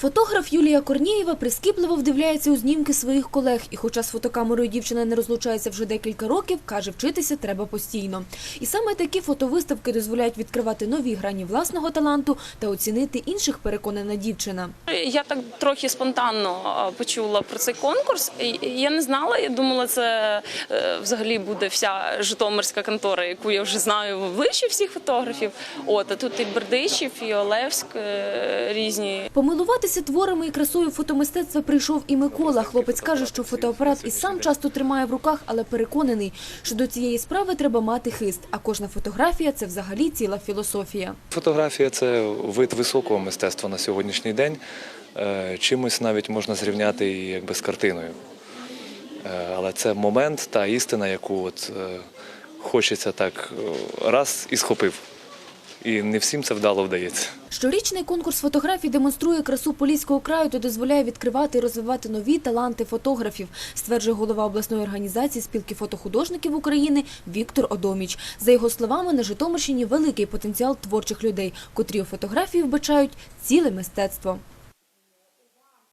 Фотограф Юлія Корнієва прискіпливо вдивляється у знімки своїх колег. І хоча з фотокамерою дівчина не розлучається вже декілька років, каже, вчитися треба постійно. І саме такі фотовиставки дозволяють відкривати нові грані власного таланту та оцінити інших, переконана дівчина. Я так трохи спонтанно почула про цей конкурс. Я не знала, я думала, це е, взагалі буде вся Житомирська контора, яку я вже знаю в обличчі всіх фотографів. От а тут і Бердичів, і Олевськ е, різні. Помилуватися творами і красою фотомистецтва прийшов і Микола. Хлопець каже, що фотоапарат і сам часто тримає в руках, але переконаний, що до цієї справи треба мати хист. А кожна фотографія це взагалі ціла філософія. Фотографія це вид високого мистецтва на сьогоднішній день. Е, Чимось навіть можна зрівняти якби з картиною. Е, Але це момент та істина, яку от е, хочеться так раз і схопив. І не всім це вдало вдається. Щорічний конкурс фотографій демонструє красу Поліського краю та дозволяє відкривати і розвивати нові таланти фотографів, стверджує голова обласної організації спілки фотохудожників України Віктор Одоміч. За його словами, на Житомирщині великий потенціал творчих людей, котрі у фотографії вбачають ціле мистецтво.